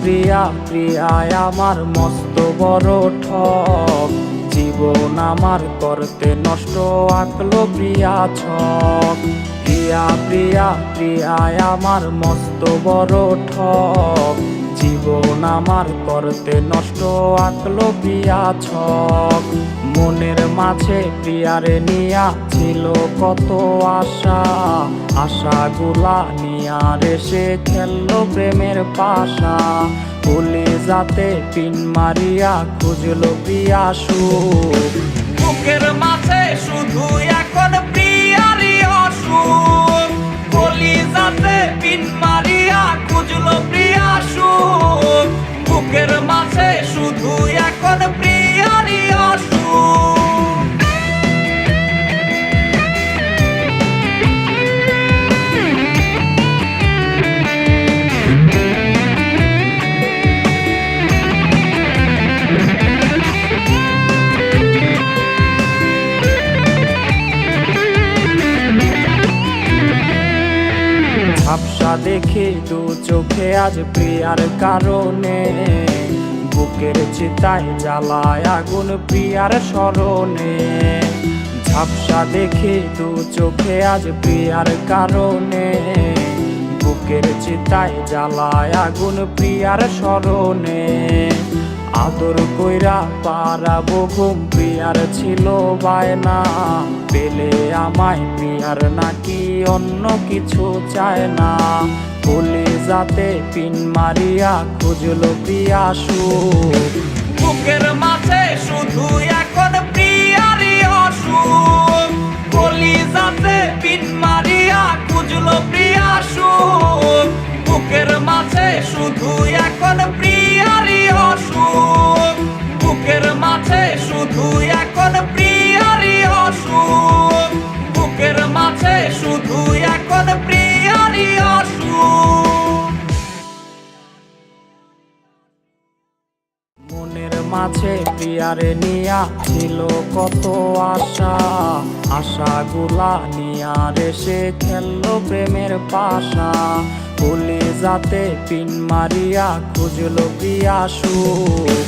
প্রিয়া প্রিয়ায় আমার মস্ত বড় ঠক জীবন আমার করতে নষ্ট আঁকলো প্রিয়া ছক। প্রিয়া প্রিয়া, প্রিয়ায় আমার মস্ত বড় ঠক জীবন আমার করতে নষ্ট আঁকলো প্রিয়া ছক। মনের মাঝে প্রিয়ারে নিয়া ছিল কত আশা। আশাগুলা নিয়ার এসে খেললো প্রেমের পাশা। বলে যাতে পিন মারিয়া খুঁজলো প্রিয়া সুখ। মাঝে ঝাপসা দেখে, দু চোখে আজ প্রিয়ার কারণে। বুকের চিতায় জ্বালায় আগুন প্রিয়ার স্মরণে। ঝাপসা দেখে, দু চোখে আজ প্রিয়ার কারণে। বুকের চিতায় জ্বালায় আগুন প্রিয়ার স্মরণে। আদর কইরা পারাবো ঘুম প্রিয়ার ছিল বায়না। পেলে আমায় প্রিয়ার নাকি অন্য কিছু চায় না। বলে যাতে পিন মারিয়া খুঁজলো প্রিয়া সুখ বুকের মাঝে শুধু এখন প্রিয়ারি অসুখ বলি যাতে পিন মারিয়া খুঁজলো প্রিয়া সুখ বুকের মাঝে শুধু এখন প্রিয়ারি মাঝে প্রিয়ারে নিয়া ছিল কত আশা। আশা গুলা নিয়ারে সে খেললো প্রেমের পাশা। বলে যাতে পিন মারিয়া খুঁজলো প্রিয়া সুখ